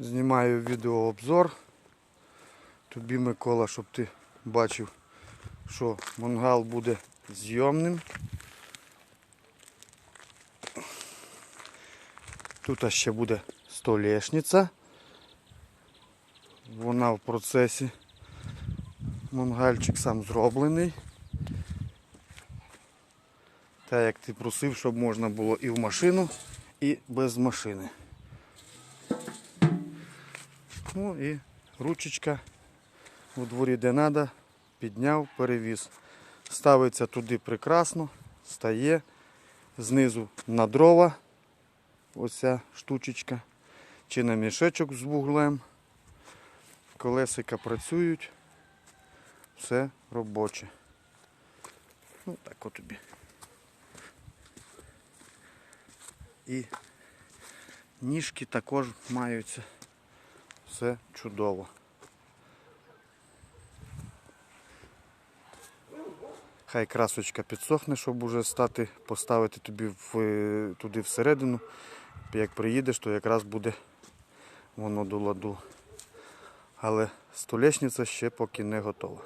Знімаю відеообзор. Тобі, Микола, щоб ти бачив, що мангал буде зйомним. Тут ще буде столешниця. Вона в процесі. Мангальчик сам зроблений. Так як ти просив, щоб можна було і в машину, і без машини. Ну і ручечка у дворі де треба, підняв, перевіз. Ставиться туди прекрасно, стає. Знизу на дрова. Оця штучечка. Чи на мішечок з вуглем. Колесика працюють. Все робоче. Ну так от тобі. І ніжки також маються. Все чудово. Хай красочка підсохне, щоб уже стати, поставити тобі в, е, туди всередину. Як приїдеш, то якраз буде воно до ладу. Але столешниця ще поки не готова.